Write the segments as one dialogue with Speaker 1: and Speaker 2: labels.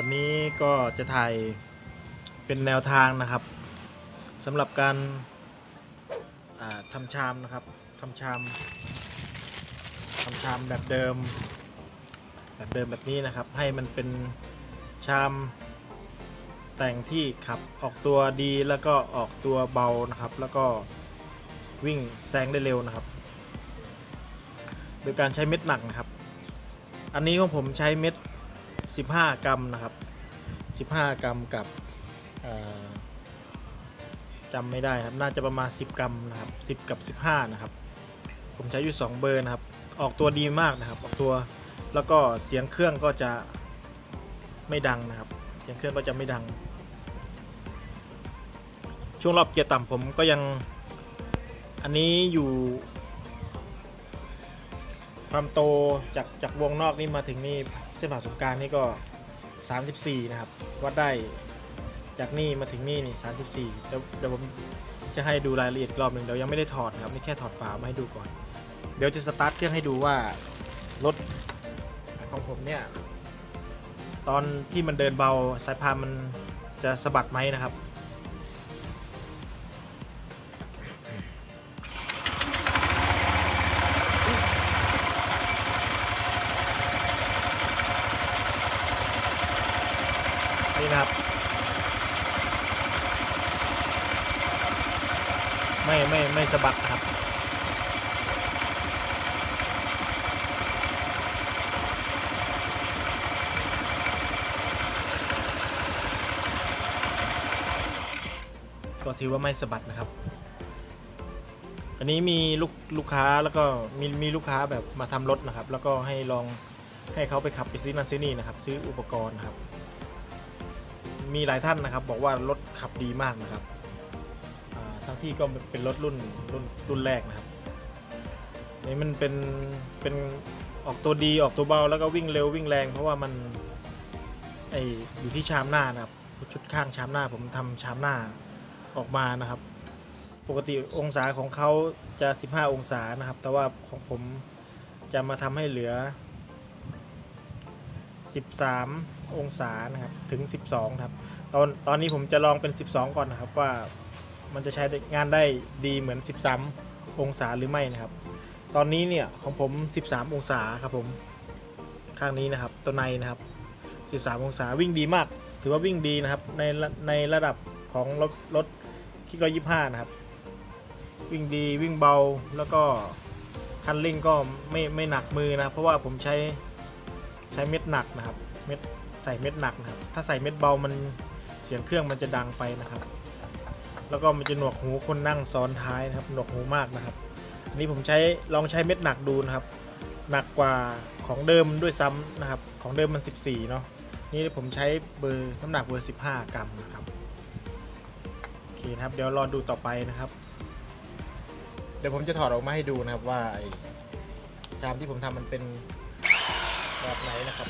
Speaker 1: วันนี้ก็จะถ่ายเป็นแนวทางนะครับสำหรับการาทำชามนะครับทำชามทำชามแบบเดิม แบบเดิมแบบนี้นะครับ ให้มันเป็นชามแต่งที่ขับออกตัวดีแล้วก็ออกตัวเบานะครับ แล้วก็วิ่งแซงได้เร็วนะครับ โดยการใช้เม็ดหนักนะครับ อันนี้ของผมใช้เม็ด 15 กรัมนะครับ 15 กรัมกับจำไม่ได้ครับ น่าจะประมาณ 10 กรัมนะครับ 10 กับ 15 นะครับ ผมใช้อยู่ 2 เบอร์นะครับ ออกตัวดีมากนะครับ ออกตัว แล้วก็เสียงเครื่องก็จะไม่ดังนะครับ เสียงเครื่องก็จะไม่ดัง ช่วงรอบเกียร์ต่ำผมก็ยัง อันนี้อยู่ ความโตจากจากวงนอกนี่มาถึงนี่ เส้นผ่าศูนย์กลางนี่ก็ 34 นะครับ วัดได้จากนี่มาถึงนี่นี่ 34เดี๋ยวเดี๋ยวผมจะให้ดูรายละเอียดรอบหนึ่งเดี๋ยวยังไม่ได้ถอดนะครับนี่แค่ถอดฝามาให้ดูก่อน เดี๋ยวจะสตาร์ทเครื่องให้ดูว่ารถของผมเนี่ย ตอนที่มันเดินเบาสายพานมันจะสะบัดไหมนะครับ นี่นะครับ ไม่ไม่ไม่สะบัดนะครับ ก็ถือว่าไม่สะบัดนะครับ อันนี้มีลูกลูกค้าแล้วก็มีมีลูกค้าแบบมาทำรถนะครับ แล้วก็ให้ลองให้เขาไปขับไปซื้อนั่นซื้อนี่นะครับ ซื้ออุปกรณ์นะครับ มีหลายท่านนะครับ บอกว่ารถขับดีมากนะครับทั้งที่ก็เป็นรถรุ่นรุ่นรุ่นแรกนะครับนี่มันเป็นเป็นออกตัวดีออกตัวเบาแล้วก็วิ่งเร็ววิ่งแรง เพราะว่ามันไออยู่ที่ชามหน้านะครับชุดข้างชามหน้าผมทำชามหน้าออกมานะครับ ปกติองศาของเขาจะ 15 องศานะครับ แต่ว่าของผมจะมาทำให้เหลือ 13 องศานะครับถึง 12 ครับ ตอนตอนนี้ผมจะลองเป็น 12 ก่อนนะครับว่ามันจะใช้งานได้ดีเหมือน 13 องศาหรือไม่นะครับ ตอนนี้เนี่ยของผม 13 องศาครับผมข้างนี้นะครับตัวในนะครับ 13 องศาวิ่งดีมาก ถือว่าวิ่งดีนะครับในระในระดับของรถรถคิกร้อยยี่ห้านะครับ วิ่งดีวิ่งเบาแล้วก็คันเร่งก็ไม่ไม่หนักมือนะเพราะว่าผมใช้ใช้เม็ดหนักนะครับ เม็ดใส่เม็ดหนักนะครับ ถ้าใส่เม็ดเบามัน เสียงเครื่องมันจะดังไปนะครับ แล้วก็มันจะหนวกหูคนนั่งซ้อนท้ายนะครับหนวกหูมากนะครับ อันนี้ผมใช้ลองใช้เม็ดหนักดูนะครับ หนักกว่าของเดิมด้วยซ้ำนะครับ ของเดิมมัน 14 เนาะนี่ผมใช้เบอร์น้ำหนักเบอร์ 15 กรัมนะครับโอเคนะครับ เดี๋ยวรอดูต่อไปนะครับ เดี๋ยวผมจะถอดออกมาให้ดูนะครับว่าไอ้ชามที่ผมทำมันเป็นแบบไหนนะครับ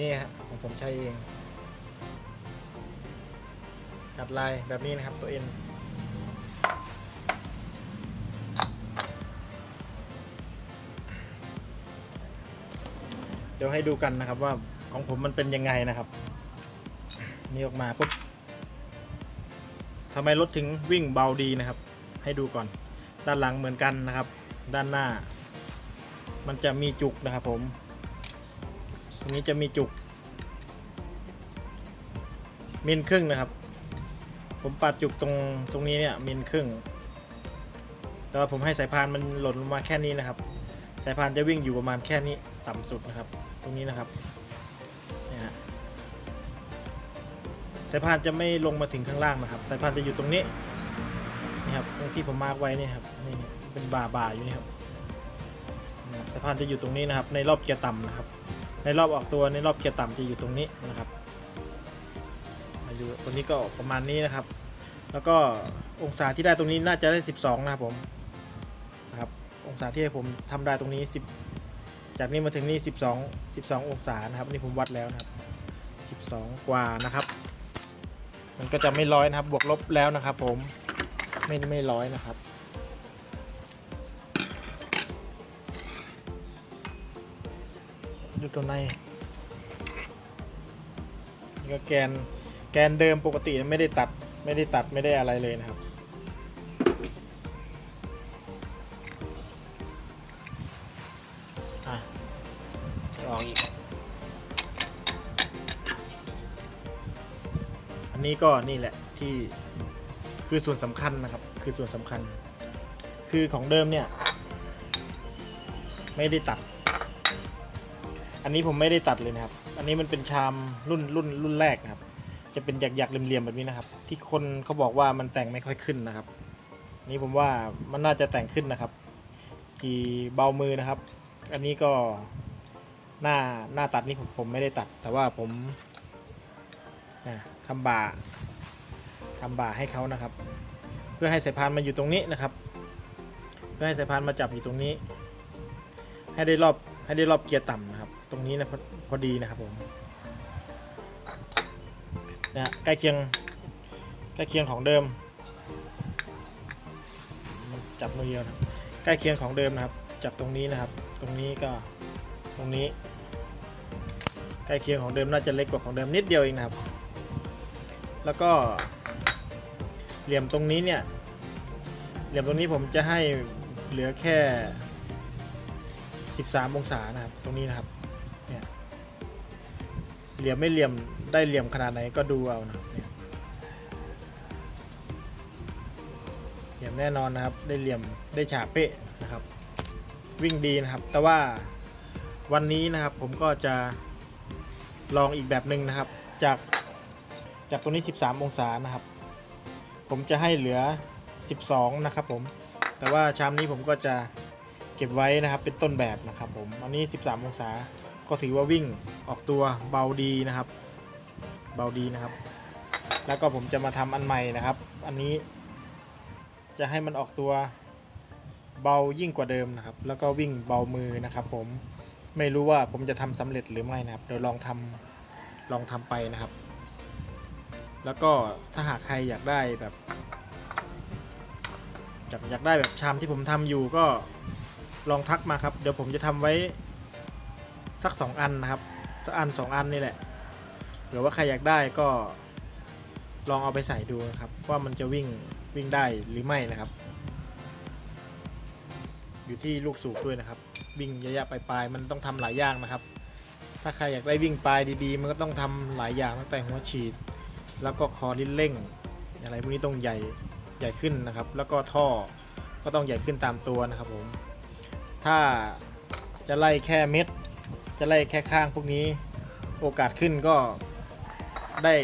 Speaker 1: นี่ฮะของผมใช้เอง กัดลายแบบนี้นะครับตัวเอ็นเดี๋ยวให้ดูกันนะครับว่าของผมมันเป็นยังไงนะครับ นี่ออกมาปุ๊บทำไมรถถึงวิ่งเบาดีนะครับ ให้ดูก่อน ด้านหลังเหมือนกันนะครับ ด้านหน้า มันจะมีจุกนะครับผม ตรงนี้จะมีจุก มิลครึ่งนะครับ ผมปัดจุกตรงตรงนี้เนี่ยมิลครึ่งแต่ว่าผมให้สายพานมันหล่นลงมาแค่นี้นะครับ สายพานจะวิ่งอยู่ประมาณแค่นี้ต่ำสุดนะครับ ตรงนี้นะครับนี่ฮะสายพานจะไม่ลงมาถึงข้างล่างนะครับ สายพานจะอยู่ตรงนี้นี่ครับตรงที่ผมมาร์กไว้นี่ครับนี่เป็นบ่าบ่าอยู่นี่ครับอืมายพานจะอยู่ตรงนี้นะครับ ในรอบเกียร์ต่ำนะครับ ในรอบออกตัวในรอบเกียร์ต่ำจะอยู่ตรงนี้นะครับมาอยู่ตรงนี้ก็ประมาณนี้นะครับ แล้วก็องศาที่ได้ตรงนี้น่าจะได้ 12 นะครับผมนะครับองศาที่ผมทำได้ตรงนี้ 10 จากนี้มาถึงนี่12 12 องศานะครับนนี่ผมวัดแล้วนะครับ 12 กว่านะครับ มันก็จะไม่ร้อยนะครับบวกลบแล้วนะครับ ผมไม่ไม่ร้อยนะครับ ดูตัวในนี่ก็แกนแกนเดิมปกติไม่ได้ตัดไม่ได้ตัดไม่ได้อะไรเลยนะครับ อะลองอีก อันนี้ก็นี่แหละที่คือส่วนสำคัญนะครับ คือส่วนสำคัญ คือของเดิมเนี่ย ไม่ได้ตัด อันนี้ผมไม่ได้ตัดเลยนะครับ อันนี้มันเป็นชามรุ่นรุ่นรุ่นแรกนะครับ จะเป็นหยักๆเหลี่ยมๆแบบนี้นะครับ ที่คนเขาบอกว่ามันแต่งไม่ค่อยขึ้นนะครับ นี่ผมว่ามันน่าจะแต่งขึ้นนะครับกี่เบามือนะครับ อันนี้ก็หน้าหน้าตัดนี่ผมผมไม่ได้ตัด แต่ว่าผมอะทำบ่าทำบ่าให้เขานะครับ เพื่อให้สายพานมาอยู่ตรงนี้นะครับ เพื่อให้สายพานมาจับอยู่ตรงนี้ ให้ได้รอบให้ได้รอบเกียร์ต่ำนะครับ ตรงนี้นะพอพอดีนะครับผมนะใกล้เคียงใกล้เคียงของเดิม จับมือเดียวนะใกล้เคียงของเดิมนะครับ จับตรงนี้นะครับ ตรงนี้ก็ตรงนี้ ใกล้เคียงของเดิมน่าจะเล็กกว่าของเดิมนิดเดียวเองนะครับ แล้วก็เหลี่ยมตรงนี้เนี่ยเหลี่ยมตรงนี้ผมจะให้เหลือแค่ 13 องศานะครับ ตรงนี้นะครับ เหลี่ยมไม่เหลี่ยมได้เหลี่ยมขนาดไหนก็ดูเอานะเนี่ยเหลี่ยมแน่นอนนะครับ ได้เหลี่ยมได้ฉาเป๊ะนะครับ วิ่งดีนะครับ แต่ว่าวันนี้นะครับผมก็จะลองอีกแบบหนึ่งนะครับ จากจากตรงนี้ 13 องศานะครับ ผมจะให้เหลือ 12 นะครับผม แต่ว่าชามนี้ผมก็จะเก็บไว้นะครับเป็นต้นแบบนะครับผม อันนี้ 13 องศา ก็ถือว่าวิ่งออกตัวเบาดีนะครับ เบาดีนะครับ แล้วก็ผมจะมาทำอันใหม่นะครับ อันนี้จะให้มันออกตัวเบายิ่งกว่าเดิมนะครับ แล้วก็วิ่งเบามือนะครับ ผมไม่รู้ว่าผมจะทำสำเร็จหรือไม่นะครับ เดี๋ยวลองทำลองทำไปนะครับ แล้วก็ถ้าหากใครอยากได้แบบอยากอยากได้แบบชามที่ผมทำอยู่ก็ลองทักมาครับ เดี๋ยวผมจะทำไว้ สักสองอันนะครับสักอันสองอันนี่แหละหรือว่าใครอยากได้ก็ลองเอาไปใส่ดูนะครับว่ามันจะวิ่งวิ่งได้หรือไม่นะครับ อยู่ที่ลูกสูบด้วยนะครับ วิ่งระยะปลายๆมันต้องทำหลายอย่างนะครับ ถ้าใครอยากได้วิ่งปลายดีๆ มันก็ต้องทำหลายอย่างตั้งแต่หัวฉีด แล้วก็คอลิ้นเร่ง อะไรพวกนี้ต้องใหญ่ใหญ่ขึ้นนะครับ แล้วก็ท่อก็ต้องใหญ่ขึ้นตามตัวนะครับผมถ้าจะไล่แค่เม็ด จะไล่แค่ข้างพวกนี้โอกาสขึ้นก็ได้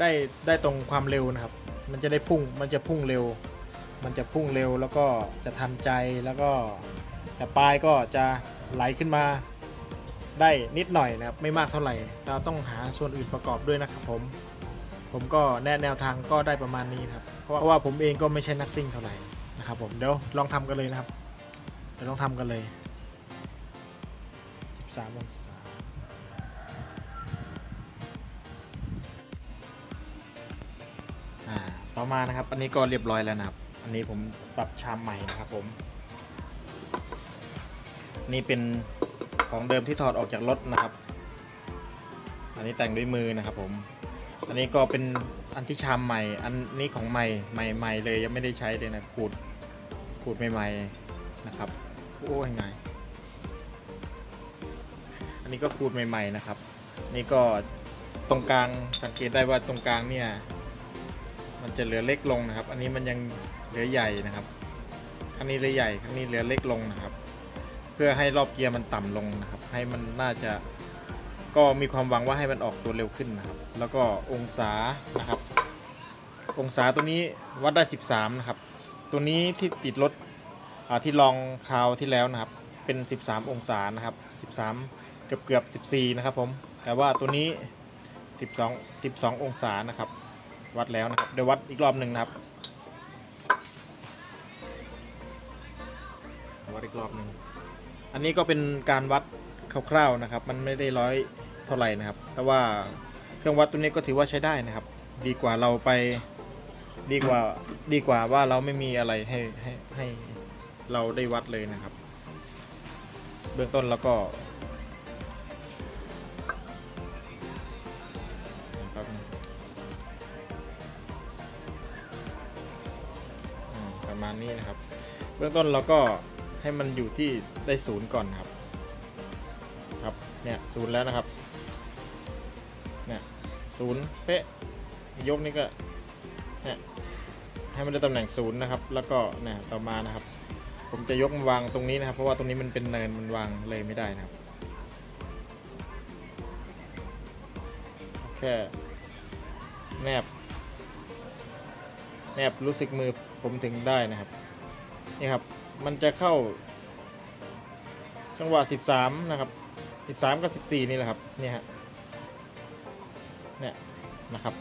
Speaker 1: ได้ได้ตรงความเร็วนะครับ มันจะได้พุ่งมันจะพุ่งเร็ว มันจะพุ่งเร็วแล้วก็จะทันใจแล้วก็แต่ปลายก็จะไหลขึ้นมาได้นิดหน่อยนะครับ ไม่มากเท่าไหร่ เราต้องหาส่วนอื่นประกอบด้วยนะครับผม ผมก็แนะแนวทางก็ได้ประมาณนี้ครับ เพราะว่าผมเองก็ไม่ใช่นักซิ่งเท่าไหร่นะครับผมเดี๋ยวลองทำกันเลยนะครับเดี๋ยวลองทำกันเลย 13องศาต่อมานะครับ อันนี้ก็เรียบร้อยแล้วนะครับ อันนี้ผมปรับชามใหม่นะครับผม นี่เป็นของเดิมที่ถอดออกจากรถนะครับ อันนี้แต่งด้วยมือนะครับผม อันนี้ก็เป็นอันที่ชามใหม่ อันนี้ของใหม่ใหม่ๆเลยยังไม่ได้ใช้เลยนะขูดขูดใหม่ๆนะครับ โอ้ยไง นนี้ก็ขูดใหม่ ๆนะครับ นี่ก็ตรงกลางสังเกตได้ว่าตรงกลางเนี่ย มันจะเหลือเล็กลงนะครับ อันนี้มันยังเหลือใหญ่นะครับครั้งนี้เหลือใหญ่ครั้งนี้เหลือเล็กลงนะครับ เพื่อให้รอบเกียร์มันต่ำลงนะครับ ให้มันน่าจะก็มีความหวังว่าให้มันออกตัวเร็วขึ้นนะครับ แล้วก็องศานะครับ องศาตัวนี้วัดได้ 13 นะครับ ตัวนี้ที่ติดรถที่ลองคราวที่แล้วนะครับ เป็น 13 องศานะครับ 13 เกือบเกือบ 14 นะครับผม แต่ว่าตัวนี้ 12 12 องศานะครับ วัดแล้วนะครับ เดี๋ยววัดอีกรอบหนึ่งนะครับ วัดอีกรอบหนึ่ง อันนี้ก็เป็นการวัดคร่าวๆนะครับ มันไม่ได้ร้อยเท่าไหร่นะครับ แต่ว่าเครื่องวัดตัวนี้ก็ถือว่าใช้ได้นะครับ ดีกว่าเราไป ดีกว่า ดีกว่าว่าเราไม่มีอะไรให้ให้ให้เราได้วัดเลยนะครับ เบื้องต้นแล้วก็ บื้องต้นเราก็ให้มันอยู่ที่ได้ศูนย์ก่อนครับ ครับเนี่ยศูนย์แล้วนะครับเนี่ยศูนย์เป๊ะยกนี่ก็เนี่ยให้มันได้ตำแหน่งศูนย์นะครับ แล้วก็เนี่ยต่อมานะครับ ผมจะยกมาวางตรงนี้นะครับ เพราะว่าตรงนี้มันเป็นเนินมันวางเลยไม่ได้นะครับแค่แนบแนบรู้สึกมือผมถึงได้นะครับ นี่ครับ มันจะเข้า จังหวะ13นะครับ13กับ14นี่แหละครับ เนี่ยฮะ เนี่ยนะครับ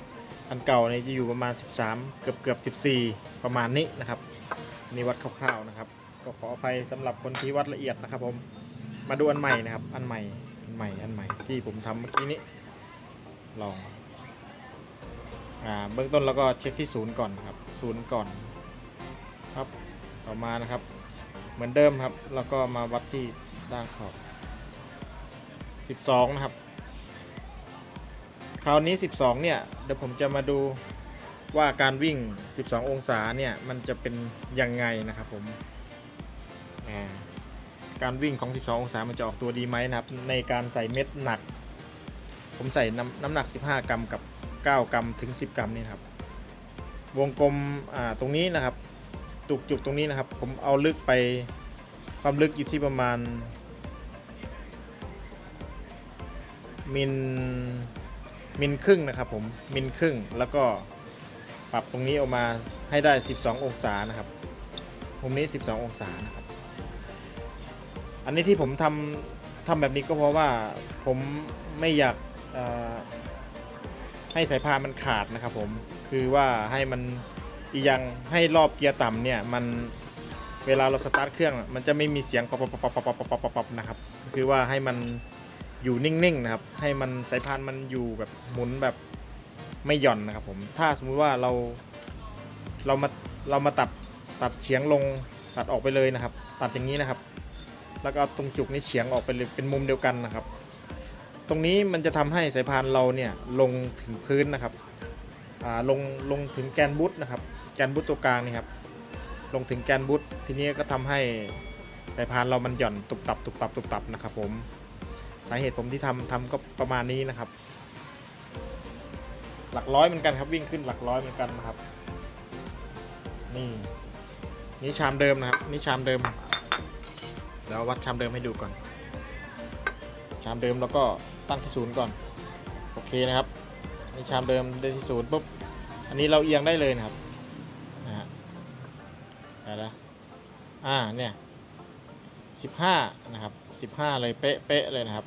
Speaker 1: อันเก่าเนี่ยจะอยู่ประมาณ13เกือบเกือบ14ประมาณนี้นะครับนี่วัดคร่าวๆนะครับ ก็ขออภัยสำหรับคนที่วัดละเอียดนะครับ ผม มาดูอันใหม่นะครับ อันใหม่ อันใหม่ อันใหม่ที่ผมทำเมื่อกี้นี้ ลองอ่าเบื้องต้นเราก็เช็คที่ศูนย์ก่อนครับศูนย์ก่อน ครับ ต่อมานะครับ เหมือนเดิมครับ แล้วก็มาวัดที่ด้านขอบ 12 นะครับ คราวนี้ 12 เนี่ย เดี๋ยวผมจะมาดูว่าการวิ่ง 12 องศาเนี่ย มันจะเป็นยังไงนะครับผม การวิ่งของ 12 องศา มันจะออกตัวดีไหมนะครับ ในการใส่เม็ดหนัก ผมใส่น้ำน้ำหนัก 15 กรัมกับ 9 กรัมถึง 10 กรัมนี่ครับ วงกลมตรงนี้นะครับ จุกจุกตรงนี้นะครับ ผมเอาลึกไปความลึกอยู่ที่ประมาณมิลมิลครึ่งนะครับผมมิลครึ่งแล้วก็ปรับตรงนี้ออกมาให้ได้ 12 องศานะครับมุมนี้ 12 องศานะครับอันนี้ที่ผมทำทำแบบนี้ก็เพราะว่าผมไม่อยากให้สายพานมันขาดนะครับผมคือว่าให้มัน อีกอย่างให้รอบเกียร์ต่ำเนี่ยมันเวลาเราสตาร์ทเครื่องมันจะไม่มีเสียงป๊อปป๊อปป๊อปป๊อปป๊อปนะครับคือว่าให้มันอยู่นิ่งๆนะครับ ให้มันสายพานมันอยู่แบบหมุนแบบไม่หย่อนนะครับผมถ้าสมมุติว่าเราเรามาเรามาตัดตัดเฉียงลงตัดออกไปเลยนะครับ ตัดอย่างนี้นะครับ แล้วก็ตรงจุกนี้เฉียงออกไปเลยเป็นมุมเดียวกันนะครับ ตรงนี้มันจะทำให้สายพานเราเนี่ยลงถึงพื้นนะครับลงลงถึงแกนบูทนะครับ แกนบูทตัวกลางนี่ครับลงถึงแกนบูททีนี้ก็ทำให้สายพานเรามันหย่อนตุบตับตุบตับตุบตับนะครับผมสาเหตุผมที่ทำทำก็ประมาณนี้นะครับ หลักร้อยเหมือนกันครับวิ่งขึ้นหลักร้อยเหมือนกันนะครับ นี่นี่ชามเดิมนะครับ นี่ชามเดิมเดี๋ยววัดชามเดิมให้ดูก่อน ชามเดิมแล้วก็ตั้งที่ศูนย์ก่อน โอเคนะครับนี่ชามเดิมได้ที่ศูนย์ปุ๊บอันนี้เราเอียงได้เลยนะครับ ได้แล้วอ่าเนี่ยสิบห้านะครับสิบห้าเลยเป๊ะเป๊ะเลยนะครับ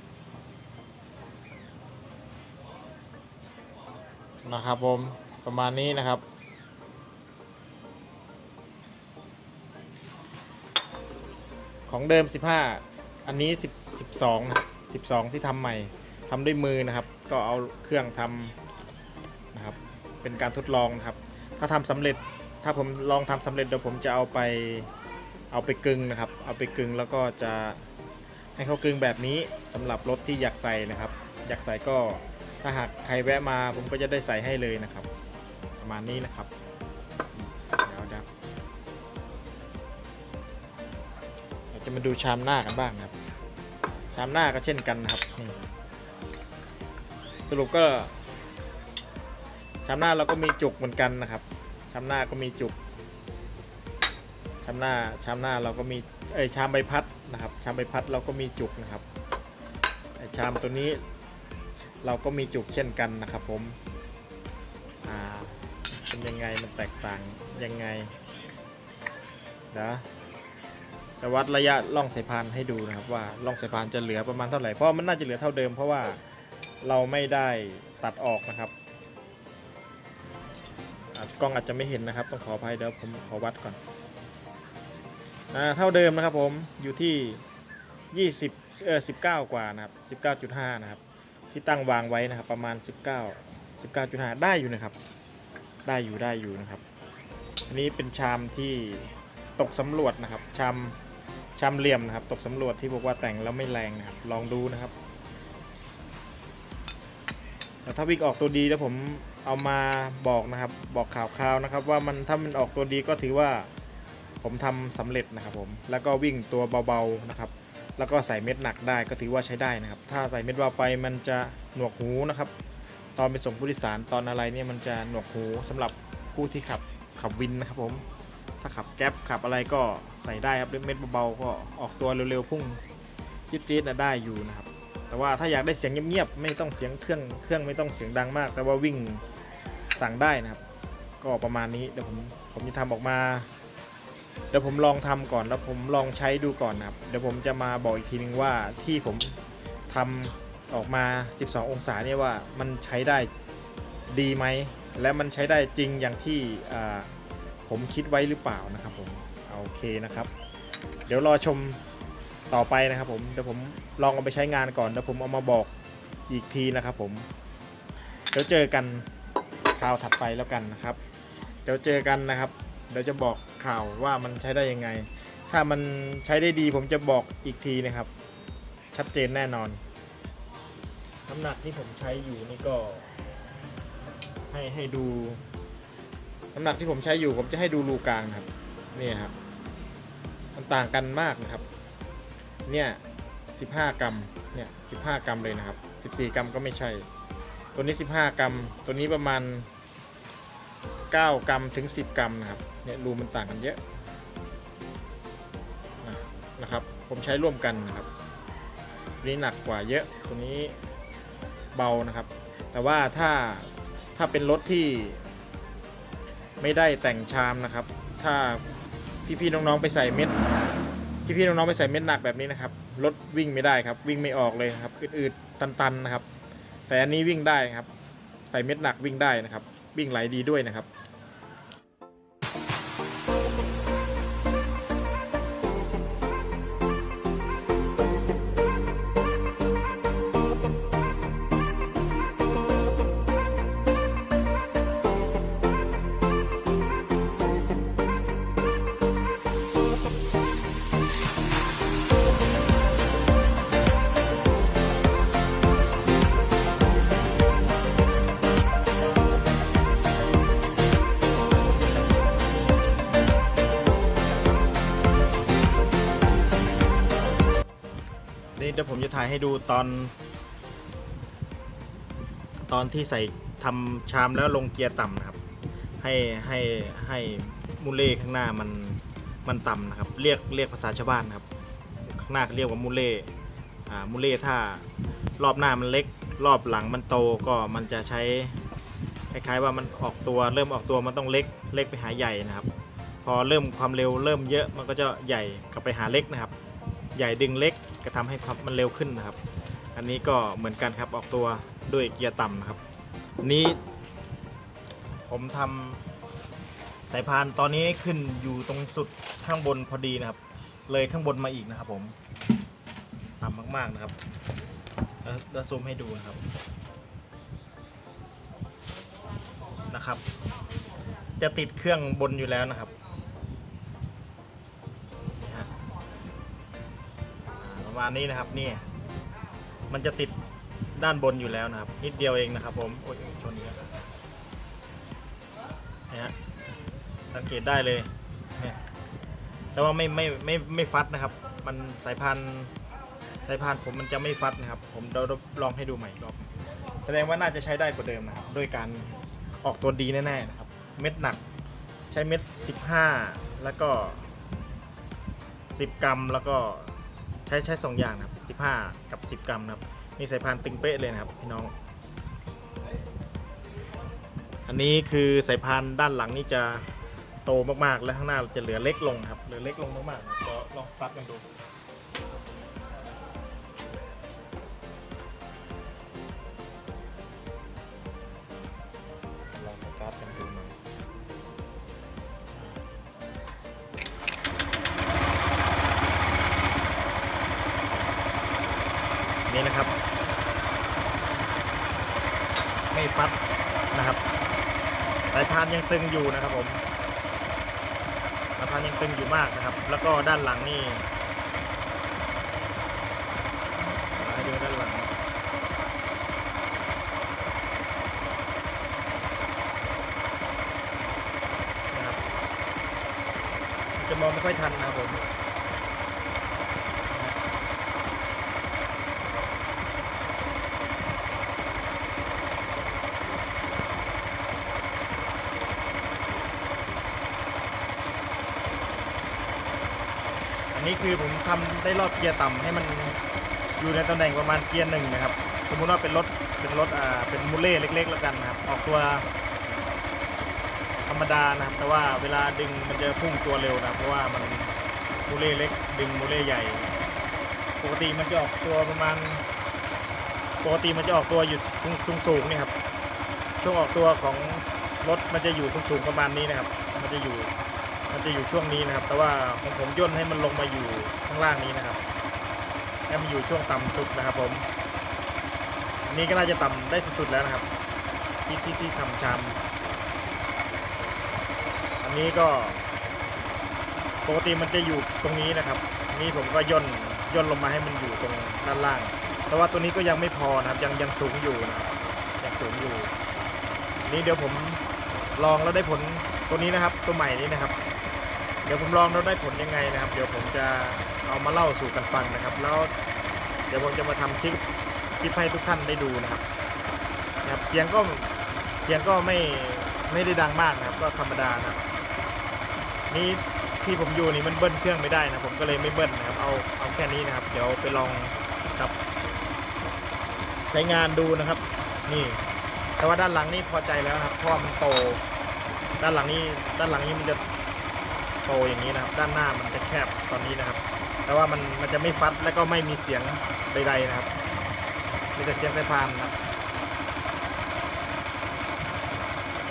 Speaker 1: นะครับผมประมาณนี้นะครับ ของเดิม 15 อันนี้ 10 12นะครับ12 ที่ทำใหม่ทำด้วยมือนะครับ ก็เอาเครื่องทำนะครับ เป็นการทดลองนะครับ ถ้าทำสำเร็จ ถ้าผมลองทำสำเร็จเดี๋ยวผมจะเอาไปเอาไปกึงนะครับ เอาไปกึงแล้วก็จะให้เขากึงแบบนี้สำหรับรถที่อยากใส่นะครับ อยากใส่ก็ถ้าหากใครแวะมาผมก็จะได้ใส่ให้เลยนะครับ ประมาณนี้นะครับเดี๋ยวนะครับเราจะมาดูชามหน้ากันบ้างครับ ชามหน้าก็เช่นกันนะครับนี่สรุปก็ชามหน้าเราก็มีจุกเหมือนกันนะครับ ชามหน้าก็มีจุกชามหน้าชามหน้าเราก็มีเอ้ยชามใบพัดนะครับชามใบพัดเราก็มีจุกนะครับไอชามตัวนี้เราก็มีจุกเช่นกันนะครับผมอ่าเป็นยังไงมันแตกต่างยังไงเดี๋ยวจะวัดระยะล่องสายพานให้ดูนะครับว่าล่องสายพานจะเหลือประมาณเท่าไหร่เพราะมันน่าจะเหลือเท่าเดิม เพราะว่าเราไม่ได้ตัดออกนะครับ กล้องอาจจะไม่เห็นนะครับ ต้องขออภัยเดี๋ยวผมขอวัดก่อนอ่าเท่าเดิมนะครับผมอยู่ที่ 20เออ19 กว่านะครับ19.5 นะครับ ที่ตั้งวางไว้นะครับประมาณ 19 19.5 ได้อยู่นะครับ ได้อยู่ได้อยู่นะครับ อันนี้เป็นชามที่ตกสำรวจนะครับ ชามชามเหลี่ยมนะครับ ตกสำรวจที่บอกว่าแต่งแล้วไม่แรงนะครับ ลองดูนะครับแต่ถ้าวิ่งออกตัวดีแล้วผม เอามาบอกนะครับ บอกข่าวคราวนะครับ ว่ามันถ้ามันออกตัวดีก็ถือว่าผมทำสำเร็จนะครับผมแล้วก็วิ่งตัวเบาๆนะครับ แล้วก็ใส่เม็ดหนักได้ก็ถือว่าใช้ได้นะครับ ถ้าใส่เม็ดเบาไปมันจะหนวกหูนะครับ ตอนไปส่งผู้โดยสารตอนอะไรเนี่ยมันจะหนวกหูสำหรับผู้ที่ขับขับวินนะครับผมถ้าขับแก๊ปขับอะไรก็ใส่ได้ครับเม็ดเบาๆก็ออกตัวเร็วๆพุ่งจี๊ดๆนะได้อยู่นะครับ แต่ว่าถ้าอยากได้เสียงเงียบๆไม่ต้องเสียงเครื่องเครื่องไม่ต้องเสียงดังมาก แต่ว่าวิ่ง สั่งได้นะครับ ก็ประมาณนี้เดี๋ยวผมผมจะทำออกมา เดี๋ยวผมลองทำก่อนแล้วผมลองใช้ดูก่อนนะครับ เดี๋ยวผมจะมาบอกอีกทีนึงว่าที่ผมทำออกมา 12 องศาเนี่ยว่ามันใช้ได้ดีไหม และมันใช้ได้จริงอย่างที่ผมคิดไว้หรือเปล่านะครับผมโอเคนะครับ เดี๋ยวรอชมต่อไปนะครับผมเดี๋ยวผมลองเอาไปใช้งานก่อนเดี๋ยวผมเอามาบอกอีกทีนะครับผม เดี๋ยวเจอกัน คราวถัดไปแล้วกันนะครับ เดี๋ยวเจอกันนะครับ เดี๋ยวจะบอกข่าวว่ามันใช้ได้ยังไง ถ้ามันใช้ได้ดีผมจะบอกอีกทีนะครับ ชัดเจนแน่นอนน้ำหนักที่ผมใช้อยู่นี่ก็ ให้ให้ดูน้ำหนักที่ผมใช้อยู่ ผมจะให้ดูรูกลางครับนี่ครับมันต่างกันมากนะครับ เนี่ย15 กรัม เนี่ย15 กรัมเลยนะครับ 14 กรัมก็ไม่ใช่ ตัวนี้ 15 กรัม ตัวนี้ประมาณ 9 กรัมถึง 10 กรัมนะครับเนี่ยรูมันต่างกันเยอะนะครับ ผมใช้ร่วมกันนะครับตัวนี้หนักกว่าเยอะตัวนี้เบานะครับ แต่ว่าถ้าถ้าเป็นรถที่ไม่ได้แต่งชามนะครับ ถ้าพี่ๆน้องๆไปใส่เม็ดพี่ๆน้องๆไปใส่เม็ดหนักแบบนี้นะครับรถวิ่งไม่ได้ครับวิ่งไม่ออกเลยครับอืดๆตันๆนะครับ แต่อันนี้วิ่งได้ครับ ใส่เม็ดหนักวิ่งได้นะครับ วิ่งไหลดีด้วยนะครับ เดี๋ยวผมจะถ่ายให้ดูตอน ตอนที่ใส่ทำชามแล้วลงเกียร์ต่ำนะครับ ให้ให้ให้มูเล่ข้างหน้ามันมันต่ำนะครับ เรียกเรียกภาษาชาวบ้านนะครับ ข้างหน้าเรียกว่ามูเล่อ่ามูเล่ถ้ารอบหน้ามันเล็ก รอบหลังมันโตก็มันจะใช้คล้ายๆว่ามันออกตัวเริ่มออกตัวมันต้องเล็กเล็กไปหาใหญ่นะครับ พอเริ่มความเร็วเริ่มเยอะมันก็จะใหญ่กลับไปหาเล็กนะครับ ใหญ่ดึงเล็ก ก็ทำให้ความมันเร็วขึ้นนะครับ อันนี้ก็เหมือนกันครับออกตัวด้วยเกียร์ต่ำนะครับ นี้ ผมทำสายพานตอนนี้ขึ้นอยู่ตรงสุดข้างบนพอดีนะครับ เลยข้างบนมาอีกนะครับผมต่ำมากๆนะครับแล้วแล้วซูมให้ดูนะครับนะครับ จะติดเครื่องบนอยู่แล้วนะครับ ประมาณนี้นะครับนี่มันจะติดด้านบนอยู่แล้วนะครับ นิดเดียวเองนะครับ ผมโอ้ยชนเยอะนี่ฮะสังเกตได้เลยนี่แต่ว่าไม่ไม่ไม่ไม่ฟัดนะครับ มันสายพันธุ์สายพันธุ์ผมมันจะไม่ฟัดนะครับ ผมเราลองให้ดูใหม่รอบแสดงว่าน่าจะใช้ได้กว่าเดิมนะครับด้วยการออกตัวดีแน่ๆนะครับ เม็ดหนักใช้เม็ด 15 แล้วก็ 10 กรัมแล้วก็ ใช้ใช้สองอย่างนะครับ15 กับ 10 กรัมนะครับ มีสายพานตึงเป๊ะเลยนะครับพี่น้อง อันนี้คือสายพานด้านหลังนี่จะโตมากๆ และข้างหน้าจะเหลือเล็กลงครับ เหลือเล็กลงมากๆก็ลองปรับกันดู สาพานยังตึงอยู่นะครับผมสาพานยังตึงอยู่มากนะครับ แล้วก็ด้านหลังนี่ให้ดูด้านหลังนะครับจะมองไม่ค่อยทันนะครับผม นี้คือผมทำได้รอบเกียร์ต่ำให้มันอยู่ในตำแหน่งประมาณเกียร์หนึ่งนะครับ สมมุติว่าเป็นรถเป็นรถอ่าเป็นมูเล่เล็ก ๆ แล้วกันนะครับ ออกตัวธรรมดานะครับ แต่ว่าเวลาดึงมันจะพุ่งตัวเร็วนะเพราะว่ามันมูเล่เล็ก ดึงมูเล่ใหญ่ ปกติมันจะออกตัวประมาณปกติมันจะออกตัวอยู่สูงสูงๆนี่ครับช่วงออกตัวของรถมันจะอยู่สูงสูงๆประมาณนี้นะครับ มันจะอยู่ จะอยู่ช่วงนี้นะครับ แต่ว่าของผมย่นให้มันลงมาอยู่ข้างล่างนี้นะครับให้มันอยู่ช่วงต่ำสุดนะครับ ผมอันนี้ก็น่าจะต่ำได้สุดๆแล้วนะครับ ที่ที่ที่ทำชามอันนี้ก็ปกติมันจะอยู่ตรงนี้นะครับนี่ผมก็ย่นย่นลงมาให้มันอยู่ตรงด้านล่าง แต่ว่าตัวนี้ก็ยังไม่พอนะครับ ยังยังสูงอยู่นะครับยังสูงอยู่ นี่เดี๋ยวผมลองแล้วได้ผลตัวนี้นะครับ ตัวใหม่นี้นะครับ เดี๋ยวผมลองแล้วได้ผลยังไงนะครับ เดี๋ยวผมจะเอามาเล่าสู่กันฟังนะครับ แล้วเดี๋ยวผมจะมาทำคลิปคลิปให้ทุกท่านได้ดูนะครับนะครับ เสียงก็เสียงก็ไม่ไม่ได้ดังมากนะครับ ก็ธรรมดานะครับนี่ที่ผมอยู่นี่มันเบิ้ลเครื่องไม่ได้นะผมก็เลยไม่เบิ้ลนะครับ เอาเอาแค่นี้นะครับ เดี๋ยวไปลองครับ ใช้งานดูนะครับ นี่ แต่ว่าด้านหลังนี่พอใจแล้วนะครับเพราะว่ามันโต ด้านหลังนี่ด้านหลังนี่มันจะ โตอย่างนี้นะครับ ด้านหน้ามันจะแคบตอนนี้นะครับ แต่ว่ามันมันจะไม่ฟัดแล้วก็ไม่มีเสียงใดๆนะครับมีแต่เสียงสายพานนะครับ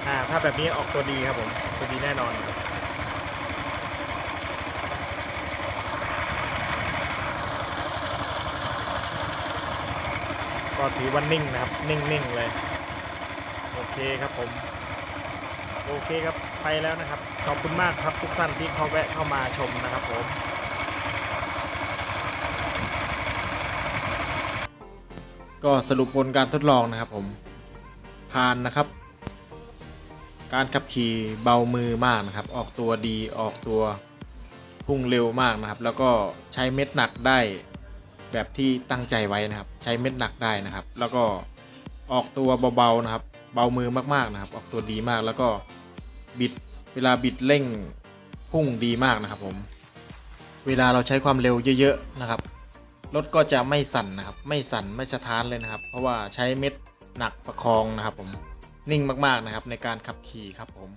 Speaker 1: อ่า ถ้าแบบนี้ออกตัวดีครับผม ตัวดีแน่นอนครับก็ถือว่านิ่งนะครับ นิ่งๆเลย โอเคครับผม โอเคครับ ไปแล้วนะครับ ขอบคุณมากครับทุกท่านที่เข้าแวะเข้ามาชมนะครับผมก็สรุปผลการทดลองนะครับผมผ่านนะครับ การขับขี่เบามือมากนะครับ ออกตัวดีออกตัวพุ่งเร็วมากนะครับ แล้วก็ใช้เม็ดหนักได้แบบที่ตั้งใจไว้นะครับ ใช้เม็ดหนักได้นะครับ แล้วก็ออกตัวเบาๆนะครับ เบามือมากๆนะครับ ออกตัวดีมากแล้วก็ บิด เวลาบิดเร่งพุ่งดีมากนะครับผม เวลาเราใช้ความเร็วเยอะๆนะครับ รถก็จะไม่สั่นนะครับ ไม่สั่นไม่สะท้านเลยนะครับ เพราะว่าใช้เม็ดหนักประคองนะครับผม นิ่งมากๆนะครับในการขับขี่ครับผม